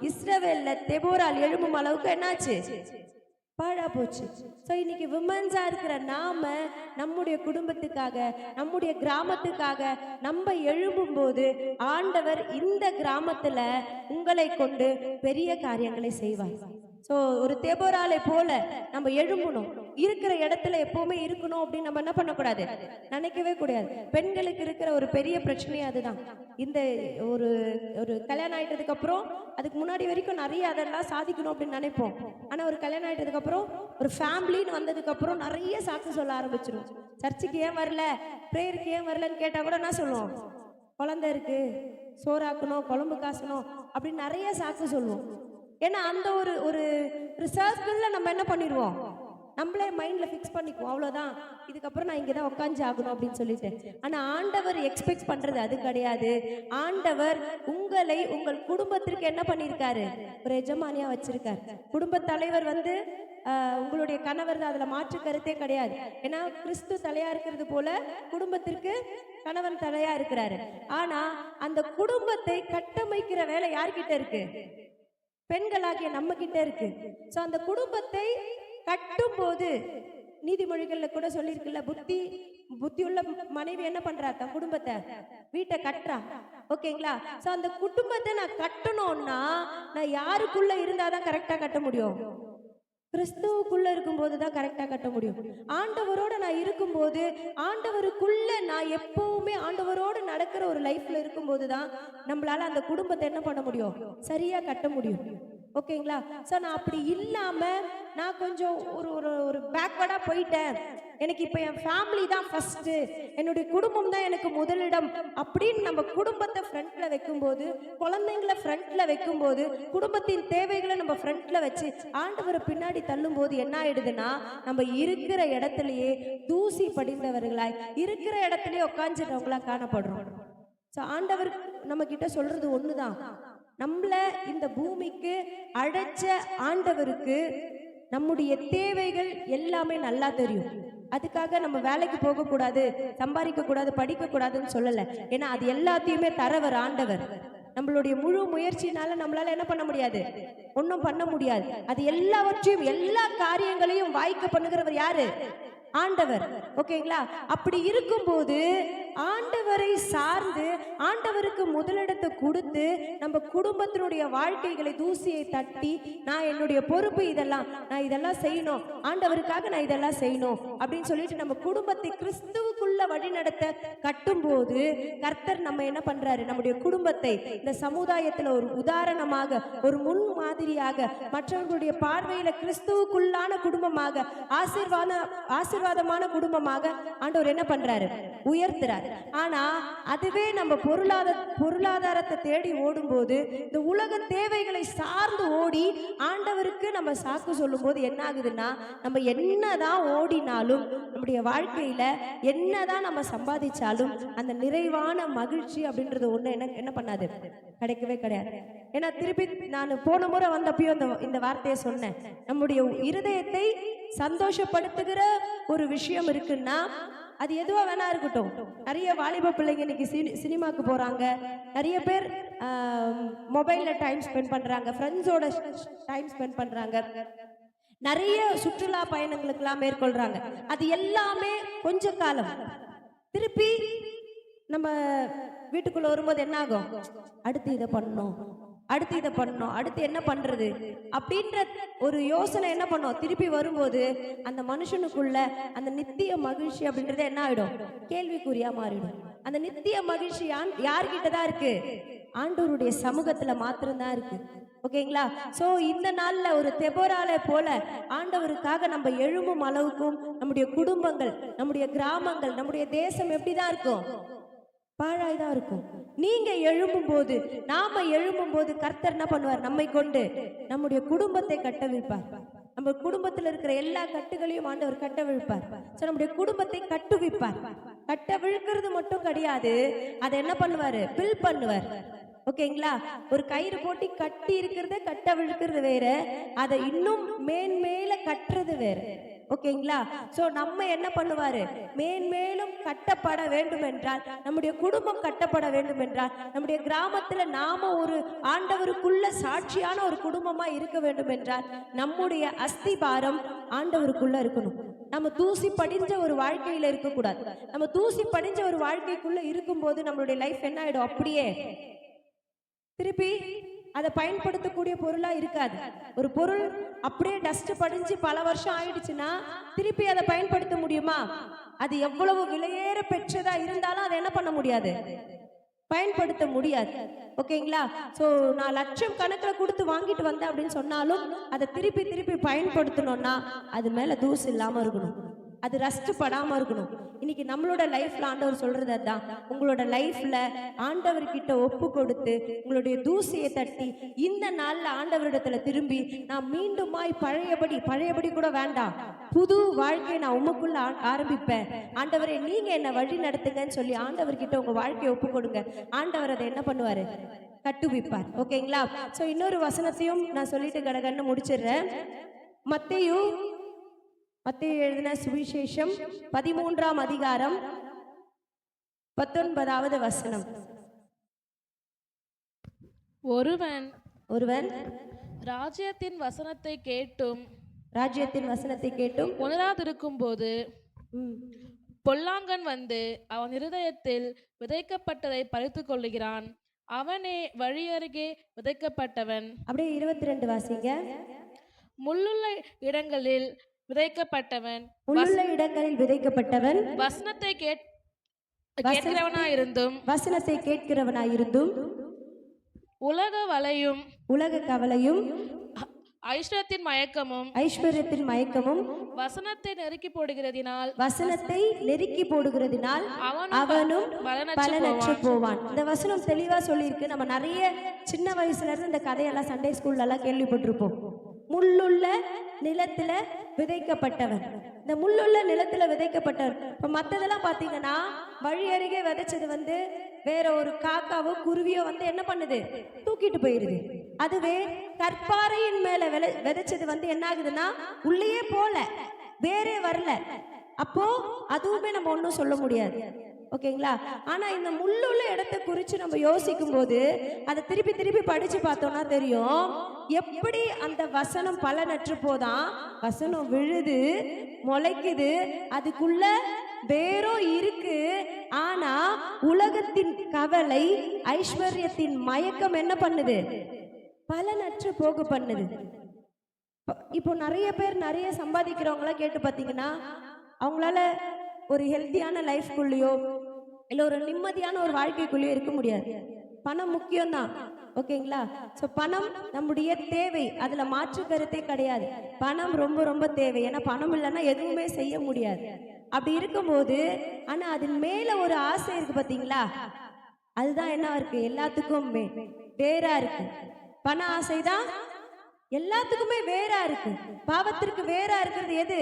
இஸ்ரவேல்ல தெபோரால் எழும்பும் அளவுக்கு என்னாச்சு? பாழா போச்சு. ஸோ இன்னைக்கு விமன்ஸா இருக்கிற நாம நம்முடைய குடும்பத்துக்காக நம்முடைய கிராமத்துக்காக நம்ம எழும்பும்போது ஆண்டவர் இந்த கிராமத்துல உங்களை கொண்டு பெரிய காரியங்களை செய்வார். ஸோ ஒரு தேபோராலை போல நம்ம எழும்பணும். இருக்கிற இடத்துல எப்பவுமே இருக்கணும் அப்படின்னு நம்ம என்ன பண்ணக்கூடாது? நினைக்கவே கூடாது. பெண்களுக்கு இருக்கிற ஒரு பெரிய பிரச்சனையே அதுதான். இந்த ஒரு ஒரு கல்யாணம் ஆயிட்டதுக்கு அப்புறம் அதுக்கு முன்னாடி வரைக்கும் நிறைய அதெல்லாம் சாதிக்கணும் அப்படின்னு நினைப்போம். ஆனா ஒரு கல்யாணம் ஆயிட்டதுக்கு அப்புறம் ஒரு ஃபேமிலின்னு வந்ததுக்கு அப்புறம் நிறைய சாக்கு சொல்ல ஆரம்பிச்சிடும் சர்ச்சுக்கு ஏன் வரல? ப்ரேயருக்கு ஏன் வரலன்னு கேட்டா கூட என்ன சொல்லுவோம்? குழந்தை இருக்கு சோறாக்கணும் குழம்பு காசணும் அப்படின்னு நிறைய சாக்கு சொல்லுவோம். ஏன்னா அந்த ஒரு ஒரு ஒரு நம்ம என்ன பண்ணிடுவோம்? நம்மளே மைண்டில் ஃபிக்ஸ் பண்ணிக்குவோம். அவ்வளோதான் இதுக்கப்புறம் நான் இங்கே தான் உட்காந்து ஆகணும் அப்படின்னு சொல்லிட்டு. ஆனால் ஆண்டவர் எக்ஸ்பெக்ட் பண்ணுறது அது கிடையாது. ஆண்டவர் உங்களை உங்கள் குடும்பத்திற்கு என்ன பண்ணியிருக்காரு? ஒரு எஜமானியாக வச்சுருக்கார். குடும்ப தலைவர் வந்து உங்களுடைய கணவர் தான். அதில் மாற்று கருத்தே கிடையாது. ஏன்னா கிறிஸ்து தலையாக இருக்கிறது போல குடும்பத்திற்கு கணவன் தலையாக இருக்கிறாரு. ஆனால் அந்த குடும்பத்தை கட்டமைக்கிற வேலை யார்கிட்ட இருக்கு? பெண்களாகிய நம்ம கிட்ட இருக்கு. ஸோ அந்த குடும்பத்தை கட்டும்போது நீதிமொழிகள்ல கூட சொல்லியிருக்குல்ல புத்தி புத்தியுள்ள மனைவி என்ன பண்றா தன் குடும்பத்தை? வீட்டை கட்டுறா. ஓகேங்களா? ஸோ அந்த குடும்பத்தை நான் கட்டணும்னா நான் யாருக்குள்ள இருந்தாதான் கரெக்டா கட்ட முடியும்? கிறிஸ்துவுக்குள்ள இருக்கும்போது தான் கரெக்டாக கட்ட முடியும். ஆண்டவரோட நான் இருக்கும்போது ஆண்டவருக்குள்ள நான் எப்பவுமே ஆண்டவரோட நடக்கிற ஒரு லைஃப்ல இருக்கும்போது தான் நம்மளால அந்த குடும்பத்தை என்ன பண்ண முடியும்? சரியா கட்ட முடியும். ஓகேங்களா? ஸோ நான் அப்படி இல்லாமல் நான் கொஞ்சம் ஒரு ஒரு ஒரு பேக்வர்டா போயிட்டேன். எனக்கு இப்போ என் ஃபேமிலி தான் ஃபஸ்ட்டு என்னுடைய குடும்பம் தான் எனக்கு முதலிடம். அப்படின்னு நம்ம குடும்பத்தை ஃப்ரண்ட்டில் வைக்கும்போது குழந்தைங்கள ஃப்ரண்ட்டில் வைக்கும்போது குடும்பத்தின் தேவைகளை நம்ம ஃப்ரண்ட்டில் வச்சு ஆண்டவரை பின்னாடி தள்ளும்போது என்ன ஆயிடுதுன்னா நம்ம இருக்கிற இடத்துலையே தூசி படிந்தவர்களாய் இருக்கிற இடத்துலையே உட்காந்துறவங்களா காணப்படுறோம். ஸோ ஆண்டவர் நம்ம கிட்ட சொல்றது தான் நம்மளை இந்த பூமிக்கு அழைச்ச ஆண்டவருக்கு நம்முடைய தேவைகள் எல்லாமே நல்லா தெரியும். அதுக்காக நம்ம வேலைக்கு போகக்கூடாது சம்பாதிக்க கூடாது படிக்க கூடாதுன்னு சொல்லலை. ஏன்னா அது எல்லாத்தையுமே தரவர் ஆண்டவர். நம்மளுடைய முழு முயற்சினால நம்மளால என்ன பண்ண முடியாது? ஒன்றும் பண்ண முடியாது. அது எல்லாவற்றையும் எல்லா காரியங்களையும் வாய்க்க பண்ணுகிறவர் யாரு? ஆண்டவர். ஓகேங்களா? அப்படி இருக்கும்போது ஆண்டவரை சார்ந்து ஆண்டவருக்கு முதலிடத்தை கொடுத்து நம்ம குடும்பத்தினுடைய வாழ்க்கைகளை தூசியை தட்டி நான் என்னுடைய பொறுப்பு இதெல்லாம் நான் இதெல்லாம் செய்யணும் ஆண்டவருக்காக நான் இதெல்லாம் செய்யணும் அப்படின்னு சொல்லிட்டு நம்ம குடும்பத்தை கிறிஸ்துவுக்குள்ள வழிநடத்த கட்டும்போது கர்த்தர் நம்ம என்ன பண்றாரு? நம்முடைய குடும்பத்தை இந்த சமுதாயத்துல ஒரு உதாரணமாக ஒரு முன் மாதிரியாக மற்றவர்களுடைய பார்வையில கிறிஸ்துவுக்குள்ளான குடும்பமாக ஆசீர்வாத ஆசீர்வாதமான குடும்பமாக ஆண்டவர் என்ன பண்றாரு? உயர்த்துறாரு. ஆனா அதுவே நம்ம பொருளாதார பொருளாதாரத்தை தேடி ஓடும்போது இந்த உலக தேவைகளை சார்ந்து ஓடி ஆண்டவருக்கு நம்ம சாக்கு சொல்லும்போது என்ன ஆகுதுன்னா நம்ம என்னதான் ஓடினாலும் நம்முடைய வாழ்க்கையில என்னதான் நம்ம சம்பாதிச்சாலும் அந்த நிறைவான மகிழ்ச்சி அப்படின்றது ஒண்ணு என்ன என்ன பண்ணாது? கிடைக்கவே கிடையாது. ஏன்னா திருப்பி நான் போன முறை வந்தப்பயும் இந்த இந்த வார்த்தையை சொன்னேன். நம்முடைய இருதயத்தை சந்தோஷப்படுத்துகிற ஒரு விஷயம் இருக்குன்னா அது எதுவா வேணா இருக்கட்டும். நிறைய வாலிப பிள்ளைங்க இன்னைக்கு சினி சினிமாக்கு போறாங்க. நிறைய பேர் மொபைல்ல டைம் ஸ்பெண்ட் பண்றாங்க. ஃப்ரெண்ட்ஸோட டைம் ஸ்பெண்ட் பண்றாங்க. நிறைய சுற்றுலா பயணங்களுக்கெல்லாம் மேற்கொள்றாங்க. அது எல்லாமே கொஞ்ச காலம். திருப்பி நம்ம வீட்டுக்குள்ள வரும்போது என்ன ஆகும் அடுத்து இதை பண்ணணும். அடுத்து இதை பண்ணணும் அடுத்து என்ன பண்ணுறது அப்படின்ற ஒரு யோசனை என்ன பண்ணோம்? திருப்பி வரும்போது அந்த மனுஷனுக்குள்ள அந்த நித்திய மகிழ்ச்சி அப்படின்றது என்ன ஆகிடும் கேள்விக்குறியா மாறிடும். அந்த நித்திய மகிழ்ச்சி யார்கிட்ட தான் இருக்கு? ஆண்டவருடைய சமூகத்துல மாத்திரம்தான் இருக்கு. ஓகேங்களா? ஸோ இந்த நாளில் ஒரு தெபோரால போல ஆண்டவருக்காக நம்ம எழும்பும் அளவுக்கும் நம்முடைய குடும்பங்கள் நம்முடைய கிராமங்கள் நம்முடைய தேசம் எப்படிதான் இருக்கும்? பாழாய் தான் இருக்கும். நீங்க எழும்பும் போது நாம எழும்பும் போது கர்த்தர் என்ன பண்ணுவார்? நம்மை கொண்டு நம்முடைய குடும்பத்தை கட்டவிழ்ப்பார் நம்ம குடும்பத்தில் இருக்கிற எல்லா கட்டுகளையும் ஆண்டவர் கட்ட விழ்ப்பார். நம்முடைய குடும்பத்தை கட்டுவிப்பார் கட்ட விழுக்கிறது மட்டும் கிடையாது. அதை என்ன பண்ணுவாரு? பில் பண்ணுவார். ஓகேங்களா? ஒரு கயிறு போட்டி கட்டி இருக்கிறத கட்ட விழுக்கிறது வேற. அதை இன்னும் மேன்மேல கட்டுறது வேற. ஓகேங்களா? ஸோ நம்ம என்ன பண்ணுவார்? மேன்மேலும் கட்டப்பட வேண்டும் என்றால் நம்முடைய குடும்பம் கட்டப்பட வேண்டும் என்றால் நம்முடைய கிராமத்தில் நாம ஒரு ஆண்டவருக்குள்ள சாட்சியான ஒரு குடும்பமாக இருக்க வேண்டும் என்றால் நம்முடைய அஸ்திபாரம் ஆண்டவருக்குள்ள இருக்கணும். நம்ம தூசி படிஞ்ச ஒரு வாழ்க்கையில இருக்கக்கூடாது. நம்ம தூசி படிஞ்ச ஒரு வாழ்க்கைக்குள்ள இருக்கும்போது நம்மளுடைய லைஃப் என்ன ஆயிடும்? அப்படியே. திருப்பி. அதை பயன்படுத்தக்கூடிய பொருளா இருக்காது. ஒரு பொருள் அப்படியே டஸ்ட் படிஞ்சு பல வருஷம் ஆயிடுச்சுன்னா திருப்பி அதை பயன்படுத்த முடியுமா? அது எவ்வளவு விலையேற பெற்றதா இருந்தாலும் அதை என்ன பண்ண முடியாது? பயன்படுத்த முடியாது. ஓகேங்களா? ஸோ நான் லட்சம் கணக்கில் கொடுத்து வாங்கிட்டு வந்தேன் அப்படின்னு சொன்னாலும் அதை திருப்பி திருப்பி பயன்படுத்தணும்னா அது மேலே தூசு இல்லாமல் இருக்கணும். அது ரஸ்ட் படாமல் இருக்கணும். இன்னைக்கு நம்மளோட லைஃப்ல ஆண்டவர் சொல்றது அதான். உங்களோட லைஃப்ல ஆண்டவர்கிட்ட ஒப்பு கொடுத்து உங்களுடைய தூசியை தட்டி இந்த நாள்ல ஆண்டவரிடத்துல திரும்பி நான் மீண்டுமாய் பழையபடி பழையபடி கூட வேண்டாம். புது வாழ்க்கையை நான் உமக்குள்ள ஆ- ஆரம்பிப்பேன். ஆண்டவரே நீங்க என்ன வழி நடத்துங்கன்னு சொல்லி ஆண்டவர்கிட்ட உங்க வாழ்க்கையை ஒப்பு கொடுங்க. ஆண்டவர் அதை என்ன பண்ணுவாரு? கட்டுவிப்பார். ஓகேங்களா? சோ இன்னொரு வசனத்தையும் நான் சொல்லிட்டு கடகன்னு முடிச்சிடுறேன். மத்தையும் மத்தேயு எழுதின சுவிசேஷம் பதிமூன்றாம் அதிகாரம் பத்தொன்பதாவது வசனம். ஒருவன் ஒருவன் ராஜ்யத்தின் வசனத்தை கேட்டும் ராஜ்யத்தின் வசனத்தை கேட்டும் உணராதிருக்கும் போது பொல்லாங்கன் வந்து அவன் இருதயத்தில் விதைக்கப்பட்டதை பறித்து கொள்ளுகிறான் அவனே வழியருகே விதைக்கப்பட்டவன். அப்படியே இருபத்தி ரெண்டு வாசிங்க. முள்ளுள்ள இடங்களில் விதைக்கப்பட்டவன். உள்ளுள்ள இடங்களில் விதைக்கப்பட்டவன். வசனத்தை கேட் கேட்கிறவனாயிருந்தும் வசனத்தை கேட்கிறவனாயிருந்தும். உலக வலையும் உலக கவலையும் ஐஸ்வரத்தின் மயக்கமும் ஐஸ்வர்யத்தின் மயக்கமும் வசனத்தை நெருக்கி போடுகிறதினால் வசனத்தை நெருக்கி போடுகிறதினால் அவனும் பலனற்று போவான். இந்த வசனம் தெளிவா சொல்லியிருக்கு. நம்ம நிறைய சின்ன வயசுல இருந்து இந்த கதையெல்லாம் சண்டே ஸ்கூல்ல எல்லாம் கேள்விப்பட்டிருப்போம். முள்ளுள்ள நிலத்துல விதைக்கப்பட்டவர். இந்த முள்ளுள்ள நிலத்துல விதைக்கப்பட்டவர். இப்ப மத்ததெல்லாம் பாத்தீங்கன்னா வழி அருகே விதைச்சது வந்து வேற ஒரு காக்காவோ குருவியோ வந்து என்ன பண்ணுது? தூக்கிட்டு போயிருது. அதுவே கற்பாறையின் மேல விளை விதைச்சது வந்து என்ன ஆகுதுன்னா உள்ளேயே போல வேறே வரல. அப்போ அதுவுமே நம்ம ஒன்றும் சொல்ல முடியாது. ஓகேங்களா? ஆனால் இந்த முள்ளுள்ள இடத்தை குறித்து நம்ம யோசிக்கும் போது அதை திருப்பி திருப்பி படித்து பார்த்தோம்னா தெரியும். எப்படி அந்த வசனம் பலனற்று போதான் வசனம் விழுது முளைக்குது அதுக்குள்ள வேறோ இருக்கு. ஆனா உலகத்தின் கவலை ஐஸ்வர்யத்தின் மயக்கம் என்ன பண்ணுது? பலனற்று போக பண்ணுது. இப்போ நிறைய பேர் நிறைய சம்பாதிக்கிறவங்களாம் கேட்டு பார்த்தீங்கன்னா அவங்களால ஒரு ஹெல்த்தியான லைஃப்குள்ளேயோ இல்லை ஒரு நிம்மதியான ஒரு வாழ்க்கைக்குள்ளே இருக்க முடியாது. பணம் முக்கியம்தான். ஓகேங்களா? ஸோ பணம் நம்முடைய தேவை. அதில் மாற்று கருத்தே கிடையாது. பணம் ரொம்ப ரொம்ப தேவை. ஏன்னா பணம் இல்லைன்னா எதுவுமே செய்ய முடியாது. அப்படி இருக்கும்போது ஆனால் அதன் மேலே ஒரு ஆசை இருக்கு பார்த்தீங்களா அதுதான் என்ன இருக்கு? எல்லாத்துக்கும். வேறா இருக்கு. பண ஆசைதான் எல்லாத்துக்குமே வேறா இருக்கு பாவத்திற்கு வேறா இருக்கிறது எது?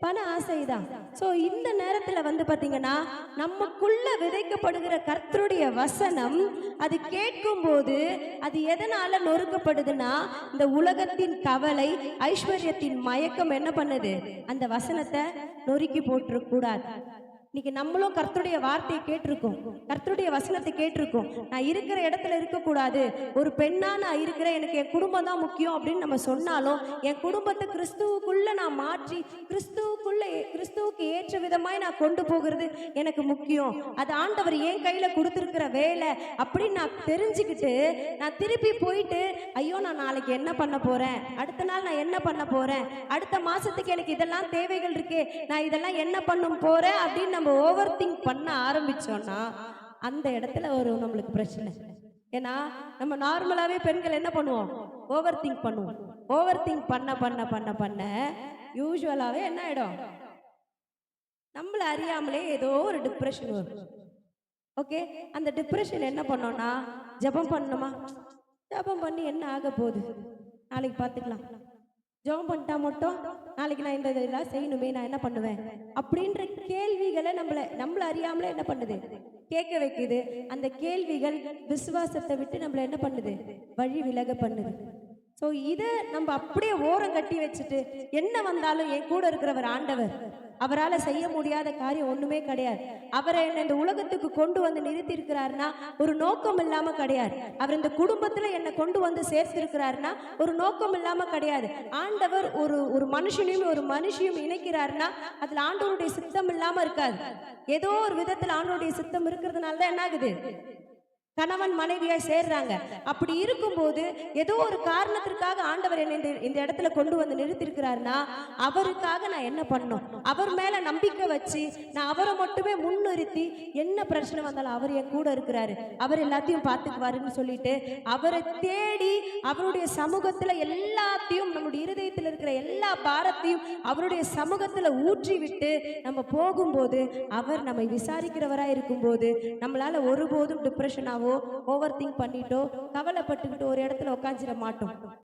பண ஆசைதான். சோ இந்த நேரத்துல வந்து பாத்தீங்கன்னா நமக்குள்ள விதைக்கப்படுகிற கர்த்தருடைய வசனம் அது கேட்கும் போது அது எதனால நொறுக்கப்படுதுன்னா இந்த உலகத்தின் கவலை ஐஸ்வர்யத்தின் மயக்கம் என்ன பண்ணுது? அந்த வசனத்தை நொறுக்கி போட்டுருக்கூடாது கூடாது இன்னைக்கு நம்மளும் கர்த்தருடைய வார்த்தையை கேட்டிருக்கோம். கர்த்தருடைய வசனத்தை கேட்டிருக்கோம். நான் இருக்கிற இடத்துல இருக்கக்கூடாது. ஒரு பெண்ணா நான் இருக்கிறேன். எனக்கு என் குடும்பம் தான் முக்கியம் அப்படின்னு நம்ம சொன்னாலும் என் குடும்பத்தை கிறிஸ்துவுக்குள்ள நான் மாற்றி கிறிஸ்துவுக்குள்ள கிறிஸ்துவுக்கு ஏற்ற விதமாய் நான் கொண்டு போகிறது எனக்கு முக்கியம். அது ஆண்டவர் என் கையில கொடுத்துருக்கிற வேலை அப்படின்னு நான் தெரிஞ்சுக்கிட்டு நான் திருப்பி போயிட்டு ஐயோ நான் நாளைக்கு என்ன பண்ண போறேன்? அடுத்த நாள் நான் என்ன பண்ண போறேன்? அடுத்த மாசத்துக்கு எனக்கு இதெல்லாம் தேவைகள் இருக்கு. நான் இதெல்லாம் என்ன பண்ணும் போறேன் அப்படின்னு நம்ம ஓவர் திங்க் பண்ண ஆரம்பிச்சோம்னா அந்த இடத்துல ஒரு நம்மளுக்கு பிரச்சனை. ஏன்னா நம்ம நார்மலாவே பெண்கள் என்ன பண்ணுவோம்? ஓவர் திங்க் பண்ணுவோம். ஓவர் திங்க் பண்ண பண்ண பண்ண பண்ண யூஸ்வலாவே என்ன ஆயிடும்? நம்மள அறியாமலே ஏதோ ஒரு டிப்ரெஷன் வரும். ஓகே அந்த டிப்ரெஷன் என்ன பண்ணோம்னா ஜெபம் பண்ணணுமா? ஜெபம் பண்ணி என்ன ஆக போகுது? நாளைக்கு பார்த்துக்கலாம். ஜெபம் பண்ணிட்டா மட்டும் நாளைக்கு நான் இந்த இதெல்லாம் செய்யணுமே நான் என்ன பண்ணுவேன்? அப்படின்ற கேள்விகளை நம்மள நம்மள அறியாமலே என்ன பண்ணுது? கேட்க வைக்குது. அந்த கேள்விகள் விசுவாசத்தை விட்டு நம்மள என்ன பண்ணுது? வழி விலக பண்ணுது. ஸோ இதை நம்ம அப்படியே ஓரம் கட்டி வச்சுட்டு என்ன வந்தாலும் என் கூட இருக்கிறவர் ஆண்டவர். அவரால் செய்ய முடியாத காரியம் ஒன்றுமே கிடையாது. அவரை என்னை இந்த உலகத்துக்கு கொண்டு வந்து நிறுத்தி இருக்கிறாருன்னா ஒரு நோக்கம் இல்லாமல் கிடையாது. அவர் இந்த குடும்பத்தில் என்னை கொண்டு வந்து சேர்த்திருக்கிறாருன்னா ஒரு நோக்கம் இல்லாமல் கிடையாது. ஆண்டவர் ஒரு ஒரு மனுஷனையும் ஒரு மனுஷியும் இணைக்கிறாருன்னா அதில் ஆண்டவருடைய சித்தம் இல்லாமல் இருக்காது. ஏதோ ஒரு விதத்தில் ஆண்டவருடைய சித்தம் இருக்கிறதுனால தான் என்ன ஆகுது கணவன் மனைவியாக சேர்றாங்க. அப்படி இருக்கும்போது ஏதோ ஒரு காரணத்திற்காக ஆண்டவர் என்னை இந்த இந்த இடத்துல கொண்டு வந்து நிறுத்திருக்கிறாருன்னா அவருக்காக நான் என்ன பண்ணும் அவர் மேல நம்பிக்கை வச்சு நான் அவரை மட்டுமே முன்னிறுத்தி என்ன பிரச்சனை வந்தாலும் அவர் என் கூட இருக்கிறாரு. அவர் எல்லாத்தையும் பார்த்துக்குவாருன்னு சொல்லிட்டு அவரை தேடி அவருடைய சமூகத்துல எல்லாத்தையும் நம்முடைய இருதயத்தில் இருக்கிற எல்லா பாரத்தையும் அவருடைய சமூகத்துல ஊற்றி விட்டு நம்ம போகும்போது அவர் நம்மை விசாரிக்கிறவராய் இருக்கும்போது நம்மளால ஒருபோதும் டிப்ரெஷனாவோ ஓவர் திங்க் பண்ணிட்டோ கவலைப்பட்டுக்கிட்டு ஒரு இடத்துல உட்காந்துட மாட்டோம்.